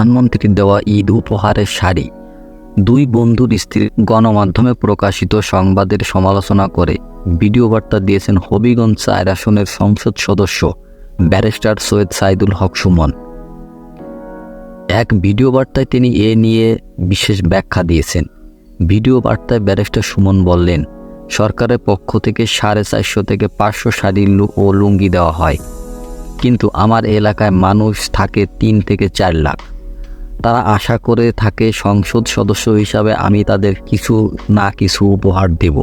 প্রধানমন্ত্রীর দেওয়া ঈদ উপহারের শাড়ি। দুই বন্ধুর স্ত্রী গণমাধ্যমে প্রকাশিত সংবাদের সমালোচনা করে ভিডিও বার্তা দিয়েছেন হবিগঞ্জ চার আসনের সংসদ সদস্য ব্যারিস্টার সৈয়দ সাইদুল হক সুমন। এক ভিডিও বার্তায় তিনি এ নিয়ে বিশেষ ব্যাখ্যা দিয়েছেন। ভিডিও বার্তায় ব্যারিস্টার সুমন বললেন, সরকারের পক্ষ থেকে সাড়ে চারশো থেকে পাঁচশো শাড়ি ও লুঙ্গি দেওয়া হয়। কিন্তু আমার এলাকায় মানুষ থাকে তিন থেকে চার লাখ। তারা আশা করে থাকে সংসদ সদস্য হিসাবে আমি তাদের কিছু না কিছু উপহার দেব।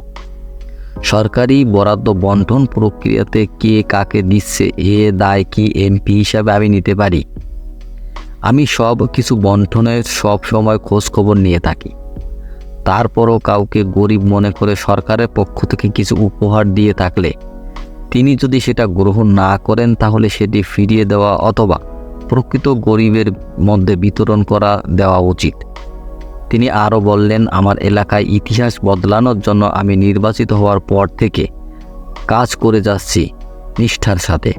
সরকারি বরাদ্দ বন্টন প্রক্রিয়াতে কে কাকে দিচ্ছে, এ দায় কি এমপি হিসাবে আমি নিতে পারি। আমি সব কিছু বন্টনের সব সময় খোঁজ খবর নিয়ে থাকি। তারপরও কাউকে গরিব মনে করে সরকারের পক্ষ থেকে কিছু উপহার দিয়ে থাকলে, তিনি যদি সেটা গ্রহণ না করেন তাহলে সেটি ফিরিয়ে দেওয়া অথবা প্রকৃত গরিবের মধ্যে বিতরণ করা দেওয়া উচিত। তিনি আরও বললেন, আমার এলাকায় ইতিহাস বদলানোর জন্য আমি নির্বাচিত হওয়ার পর থেকে কাজ করে যাচ্ছি নিষ্ঠার সাথে।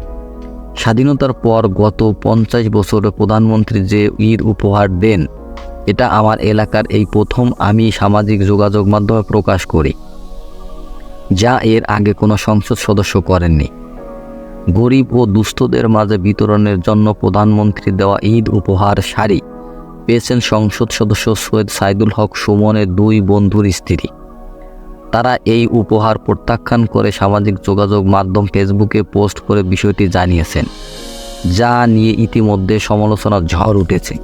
স্বাধীনতার পর গত পঞ্চাশ বছরে প্রধানমন্ত্রী যে ঈদ উপহার দেন, এটা আমার এলাকার এই প্রথম আমি সামাজিক যোগাযোগ মাধ্যমে প্রকাশ করি, যা এর আগে কোনো সংসদ সদস্য করেননি। গরিব ও দুস্থদের মাঝে বিতরণের জন্য প্রধানমন্ত্রী দেওয়া ঈদ উপহার শাড়ি পেয়েছেন সংসদ সদস্য সৈয়দ সাইদুল হক সুমনের দুই বন্ধুর স্ত্রী। তারা এই উপহার প্রত্যাখ্যান করে সামাজিক যোগাযোগ মাধ্যম ফেসবুকে পোস্ট করে বিষয়টি জানিয়েছেন, যা নিয়ে ইতিমধ্যে সমালোচনার ঝড় উঠেছে।